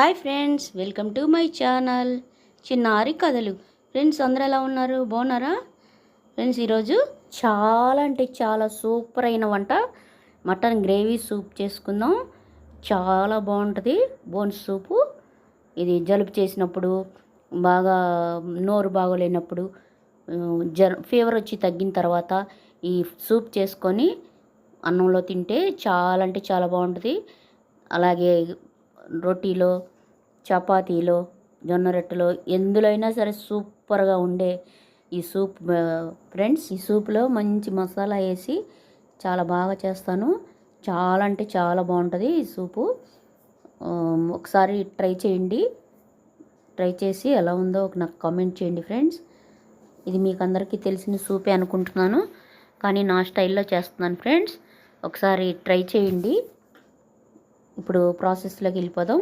Hi friends welcome to my channel. చిన్నారి కథలు. Friends అందరూ ఎలా ఉన్నారు? బాగున్నారా? ఫ్రెండ్స్ ఈరోజు చాలా అంటే చాలా సూపర్ అయిన వంట. మటన్ గ్రేవీ సూప్ చేసుకుందాం. చాలా బాగుంటుంది. Bones soup. ఇది జలుబు చేసినప్పుడు బాగా నోరు బాగోలేనప్పుడు జర ఫీవర్ వచ్చి తగ్గిన తర్వాత ఈ సూప్ చేసుకొని అన్నంలో తింటే చాలా అంటే చాలా బాగుంటుంది. అలాగే రొటీలో చపాతీలో జొన్న రొట్టెలో ఎందులో అయినా సరే సూపర్గా ఉండే ఈ సూప్ ఫ్రెండ్స్ ఈ సూప్లో మంచి మసాలా వేసి చాలా బాగా చేస్తాను. చాలా అంటే చాలా బాగుంటుంది ఈ సూపు. ఒకసారి ట్రై చేయండి. ట్రై చేసి ఎలా ఉందో ఒక నాకు కామెంట్ చేయండి ఫ్రెండ్స్. ఇది మీకు అందరికీ తెలిసిన సూపే అనుకుంటున్నాను. కానీ నా స్టైల్లో చేస్తున్నాను ఫ్రెండ్స్. ఒకసారి ట్రై చేయండి. ఇప్పుడు ప్రాసెస్లోకి వెళ్ళిపోదాం.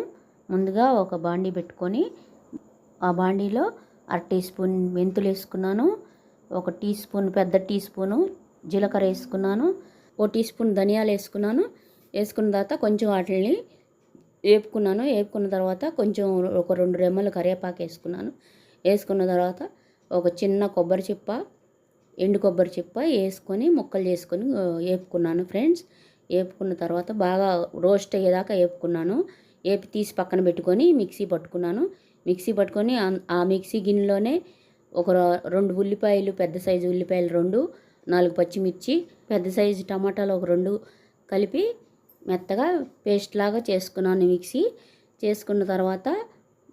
ముందుగా ఒక బాండీ పెట్టుకొని ఆ బాండీలో అర టీ స్పూన్ మెంతులు వేసుకున్నాను. ఒక టీ స్పూన్ పెద్ద టీ స్పూను జీలకర్ర వేసుకున్నాను. ఓ టీ స్పూన్ ధనియాలు వేసుకున్నాను. వేసుకున్న తర్వాత కొంచెం వాటిని వేపుకున్నాను. వేపుకున్న తర్వాత కొంచెం ఒక రెండు రెమ్మలు కరివేపాకు వేసుకున్నాను. వేసుకున్న తర్వాత ఒక చిన్న కొబ్బరి చిప్ప ఎండు కొబ్బరి చిప్ప వేసుకొని ముక్కలు చేసుకొని వేపుకున్నాను ఫ్రెండ్స్. వేపుకున్న తర్వాత బాగా రోస్ట్ అయ్యేదాకా వేపుకున్నాను వేపి తీసి పక్కన పెట్టుకొని మిక్సీ పట్టుకున్నాను. మిక్సీ పట్టుకొని ఆ- మిక్సీ గిన్నెలోనే ఒక రెండు ఉల్లిపాయలు పెద్ద సైజు ఉల్లిపాయలు రెండు నాలుగు పచ్చిమిర్చి పెద్ద సైజు టమాటాలు ఒక రెండు కలిపి మెత్తగా పేస్ట్ లాగా చేసుకున్నాను మిక్సీ. చేసుకున్న తర్వాత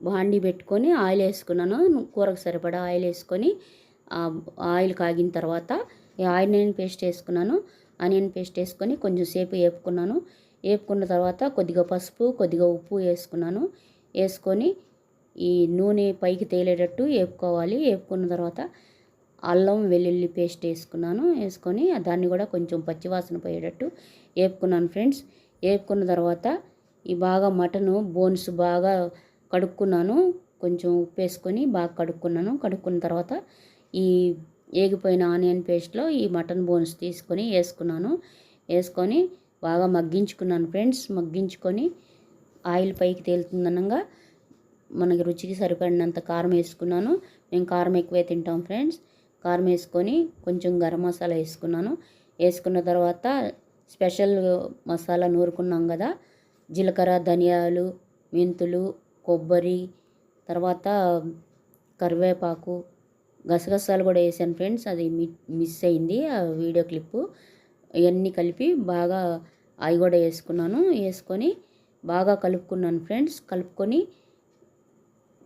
బాండీ పెట్టుకొని ఆయిల్ వేసుకున్నాను. కూరకు సరిపడా ఆయిల్ వేసుకొని ఆయిల్ కాగిన తర్వాత ఈ ఆనియన్ పేస్ట్ వేసుకున్నాను. ఆనియన్ పేస్ట్ వేసుకొని కొంచెం సేపు వేపుకున్నాను. వేపుకున్న తర్వాత కొద్దిగా పసుపు కొద్దిగా ఉప్పు వేసుకున్నాను. వేసుకొని ఈ నూనె పైకి తేలేటట్టు వేపుకోవాలి. వేపుకున్న తర్వాత అల్లం వెల్లుల్లి పేస్ట్ వేసుకున్నాను. వేసుకొని దాన్ని కూడా కొంచెం పచ్చివాసన పోయేటట్టు వేపుకున్నాను ఫ్రెండ్స్. వేపుకున్న తర్వాత ఈ బాగా మటను బోన్స్ బాగా కడుక్కున్నాను. కొంచెం ఉప్పు వేసుకొని బాగా కడుక్కున్నాను. కడుక్కున్న తర్వాత ఈ ఏగిపోయిన ఆనియన్ పేస్ట్లో ఈ మటన్ బోన్స్ తీసుకొని వేసుకున్నాను. వేసుకొని బాగా మగ్గించుకున్నాను ఫ్రెండ్స్. మగ్గించుకొని ఆయిల్ పైకి తేలుతుందనగా మనకి రుచికి సరిపడినంత కారం వేసుకున్నాను. మేము కారం ఎక్కువే తింటాం ఫ్రెండ్స్. కారం వేసుకొని కొంచెం గరం మసాలా వేసుకున్నాను. వేసుకున్న తర్వాత స్పెషల్ మసాలా నూరుకున్నాం కదా. జీలకర్ర ధనియాలు మెంతులు కొబ్బరి తర్వాత కరివేపాకు గసగసాలు కూడా వేసాను ఫ్రెండ్స్. అది మి- మిస్ అయింది ఆ వీడియో క్లిప్పు. ఇవన్నీ కలిపి బాగా అవి కూడా వేసుకున్నాను. వేసుకొని బాగా కలుపుకున్నాను ఫ్రెండ్స్. కలుపుకొని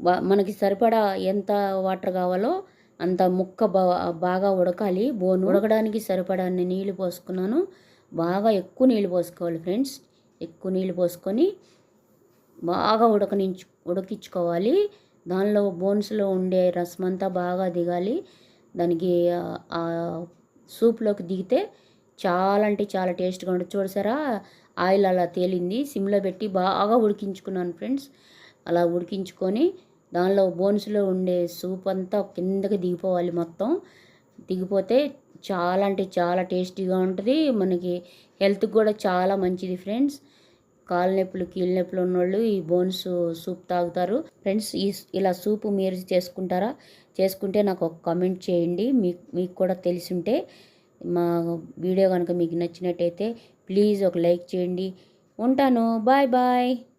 బా మనకి సరిపడా ఎంత వాటర్ కావాలో అంత ముక్క బాగా ఉడకాలి. బోన్ ఉడకడానికి సరిపడా నీళ్ళు పోసుకున్నాను. బాగా ఎక్కువ నీళ్ళు పోసుకోవాలి ఫ్రెండ్స్. ఎక్కువ నీళ్ళు పోసుకొని బాగా ఉడకనించు ఉడికించుకోవాలి. దానిలో బోన్స్లో ఉండే రసం అంతా బాగా దిగాలి. దానికి ఆ- సూప్లోకి దిగితే చాలా అంటే చాలా టేస్ట్గా ఉంటుంది. చూడసారా ఆయిల్ అలా తేలింది. సిమ్లో పెట్టి బాగా ఉడికించుకున్నాను ఫ్రెండ్స్. అలా ఉడికించుకొని దానిలో బోన్స్లో ఉండే సూప్ అంతా కిందకి దిగిపోవాలి మొత్తం. దిగిపోతే చాలా అంటే చాలా టేస్టీగా ఉంటుంది. మనకి హెల్త్కి కూడా చాలా మంచిది ఫ్రెండ్స్. కాళ్ళ నొప్పులు కీళ్ళ నొప్పులు ఉన్నోళ్ళు ఈ బోన్స్ సూప్ తాగుతారు. ఫ్రెండ్స్ ఈ ఇలా సూప్ మీరు చేసుకుంటారా? చేసుకుంటే నాకు ఒక కామెంట్ చేయండి. మీకు మీకు కూడా తెలిసి ఉంటే మా వీడియో కనుక మీకు నచ్చినట్టయితే ప్లీజ్ ఒక లైక్ చేయండి. ఉంటాను. Bye bye.